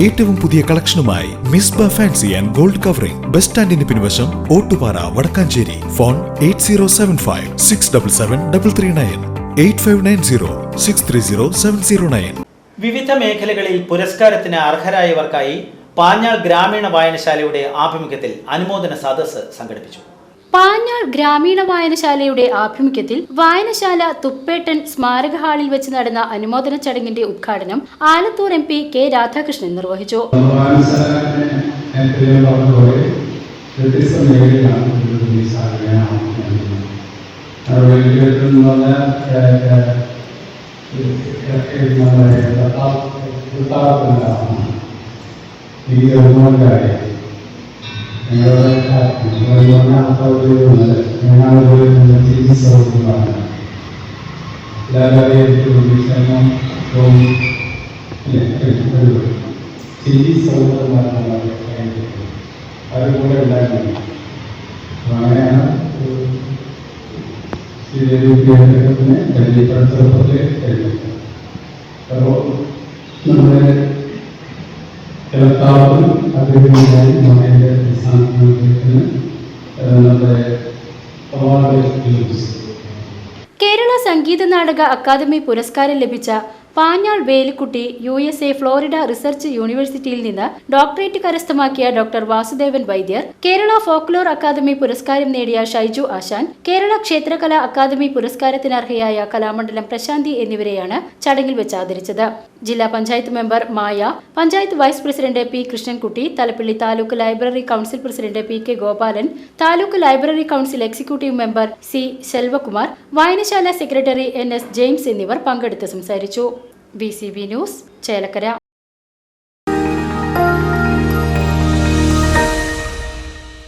ഏറ്റവും പുതിയ കളക്ഷനുമായി Misba fancy and gold covering. Bus സ്റ്റാൻഡിന് പിൻവശം Ottupara Vadakkanchery. Phone eight zero seven five six double seven double three nine. Eight five nine zero six three zero seven zero nine. വിവിധ മേഖലകളിൽ പുരസ്കാരത്തിന് അർഹരായവർക്കായി പാഞ്ഞാൾ ഗ്രാമീണ വായനശാലയുടെ ആഭിമുഖ്യത്തിൽ അനുമോദന സദസ്സ് സംഘടിപ്പിച്ചു. പാഞ്ഞാൾ ഗ്രാമീണ വായനശാലയുടെ ആഭിമുഖ്യത്തിൽ വായനശാല തുപ്പേട്ടൻ സ്മാരക ഹാളിൽ വെച്ച് നടന്ന അനുമോദന ചടങ്ങിന്റെ ഉദ്ഘാടനം Alathur M P K Radhakrishnan നിർവഹിച്ചു. ഈ അതുപോലെ ഉണ്ടായിരുന്നു അങ്ങനെയാണ് ശ്രീദേവിനെ പരിചയപ്പെടുത്തപ്പെട്ടത് അപ്പോൾ നമ്മുടെ എല്ലാവരും അതിനുവേണ്ടി നമ്മുടെ കേരള സംഗീത നാടക അക്കാദമി പുരസ്കാരം ലഭിച്ച Panjal Velikutty U S A Florida research യൂണിവേഴ്സിറ്റിയിൽ നിന്ന് ഡോക്ടറേറ്റ് കരസ്ഥമാക്കിയ doctor Vasudevan Vaidyar Kerala folklore academy പുരസ്കാരം നേടിയ ഷൈജു ആശാൻ കേരള ക്ഷേത്രകലാ അക്കാദമി പുരസ്കാരത്തിന് അർഹയായ കലാമണ്ഡലം പ്രശാന്തി എന്നിവരെയാണ് ചടങ്ങിൽ വെച്ച് ആദരിച്ചത്. ജില്ലാ panchayat member Maya panchayat vice president P Krishnankutty Thalappally taluk library council president P K Gopalan taluk library council executive member C Selvakumar വായനശാല സെക്രട്ടറി എൻ എസ് ജെയിംസ് എന്നിവർ പങ്കെടുത്ത് സംസാരിച്ചു. B C B news Chelakkara.